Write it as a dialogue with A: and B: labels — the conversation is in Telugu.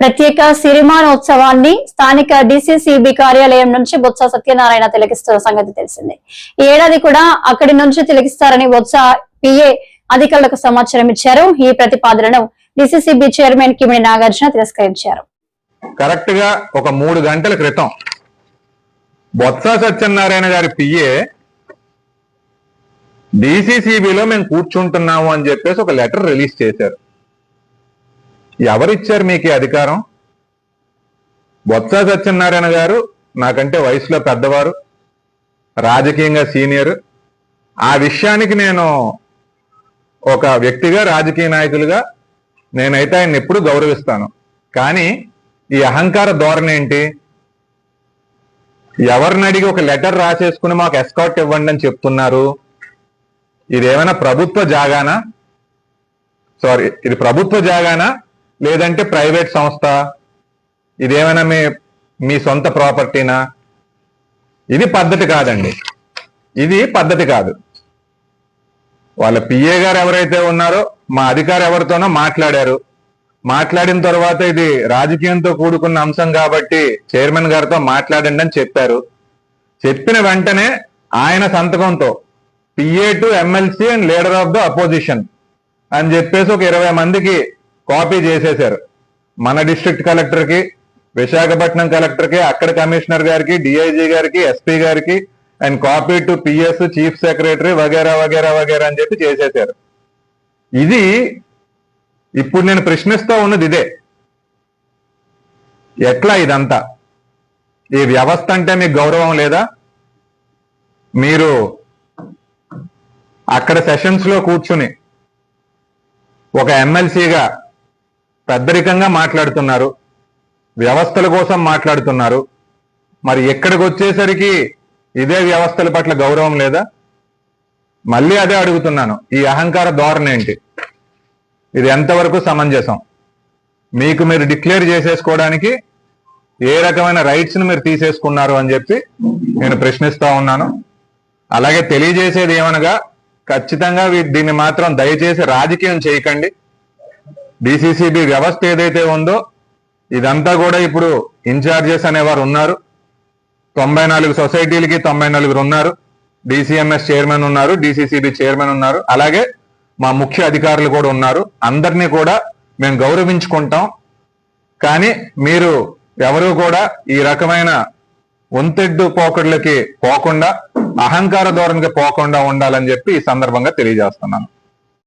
A: ప్రత్యేక సిరిమానోత్సవాన్ని స్థానిక డిసిసిబి కార్యాలయం నుంచి బొత్స సత్యనారాయణ తిలకిస్తున్న సంగతి తెలిసిందే. ఈ ఏడాది కూడా అక్కడి నుంచి తిలకిస్తారని బొత్స పిఏ అధికారులకు సమాచారం ఇచ్చారు. ఈ ప్రతిపాదనను డిసిసిబి చైర్మన్ కిమిడి నాగార్జున తిరస్కరించారు.
B: కరెక్ట్గా ఒక మూడు గంటల క్రితం బొత్స సత్యనారాయణ గారి పిఏ డిసిసిబిలో మేము కూర్చుంటున్నాము అని చెప్పేసి ఒక లెటర్ రిలీజ్ చేశారు. ఎవరిచ్చారు మీకు ఈ అధికారం? బొత్స సత్యనారాయణ గారు నాకంటే వయసులో పెద్దవారు రాజకీయంగా సీనియర్. ఆ విషయానికి నేను ఒక వ్యక్తిగా రాజకీయ నాయకులుగా నేనైతే ఆయన ఎప్పుడు గౌరవిస్తాను. కానీ ఈ అహంకార ధోరణి ఏంటి? ఎవరిని అడిగి ఒక లెటర్ రాసేసుకుని మాకు ఎస్కాట్ ఇవ్వండి అని చెప్తున్నారు? ఇదేమైనా ప్రభుత్వ జాగానా? సారీ ఇది ప్రభుత్వ జాగానా? లేదంటే ప్రైవేట్ సంస్థ ఇదేమైనా మీ మీ సొంత ప్రాపర్టీనా? ఇది పద్ధతి కాదండి. ఇది పద్ధతి కాదు. వాళ్ళ పిఏ గారు ఎవరైతే ఉన్నారో మా అధికారి ఎవరితోనో మాట్లాడారు. మాట్లాడిన తర్వాత ఇది రాజకీయంతో కూడుకున్న అంశం కాబట్టి చైర్మన్ గారితో మాట్లాడండి అని చెప్పారు. చెప్పిన వెంటనే ఆయన సంతకంతో PA to MLC and leader of the opposition అని చెప్పేసి ఒక ఇరవై మందికి కాపీ చేసేశారు. మన డిస్ట్రిక్ట్ కలెక్టర్కి విశాఖపట్నం కలెక్టర్కి అక్కడ కమిషనర్ గారికి డిఐజీ గారికి ఎస్పీ గారికి and copy to PS chief secretary వగేరా వగేరా వగేరా అని చెప్పి చేసేశారు. ఇది ఇప్పుడు నేను ప్రశ్నిస్తా ఉన్నది ఇదే. ఎట్లా ఇదంతా? ఈ వ్యవస్థ అంటే మీకు గౌరవం లేదా? మీరు అక్కడ సెషన్స్లో కూర్చుని ఒక ఎమ్మెల్సీగా పెద్దరికంగా మాట్లాడుతున్నారు. వ్యవస్థల కోసం మాట్లాడుతున్నారు. మరి ఎక్కడికి వచ్చేసరికి ఇదే వ్యవస్థల పట్ల గౌరవం లేదా? మళ్ళీ అదే అడుగుతున్నాను. ఈ అహంకార ధోరణ ఏంటి? ఇది ఎంతవరకు సమంజసం? మీకు మీరు డిక్లేర్ చేసేసుకోవడానికి ఏ రకమైన రైట్స్ని మీరు తీసేసుకున్నారు అని చెప్పి నేను ప్రశ్నిస్తా ఉన్నాను. అలాగే తెలియజేసేది ఏమనగా ఖచ్చితంగా దీన్ని మాత్రం దయచేసి రాజకీయం చేయకండి. డిసిసిబి వ్యవస్థ ఏదైతే ఉందో ఇదంతా కూడా ఇప్పుడు ఇన్ఛార్జెస్ అనేవారు ఉన్నారు. తొంభై నాలుగు సొసైటీలకి తొంభై నలుగురు ఉన్నారు. డిసిఎంఎస్ చైర్మన్ ఉన్నారు డిసిసిబి చైర్మన్ ఉన్నారు. అలాగే మా ముఖ్య అధికారులు కూడా ఉన్నారు. అందరినీ కూడా మేము గౌరవించుకుంటాం. కానీ మీరు ఎవరు కూడా ఈ రకమైన ఒంతెడ్డు పోకడ్లకి పోకుండా అహంకార ధోరణికి పోకుండా ఉండాలని చెప్పి ఈ సందర్భంగా తెలియజేస్తున్నాను.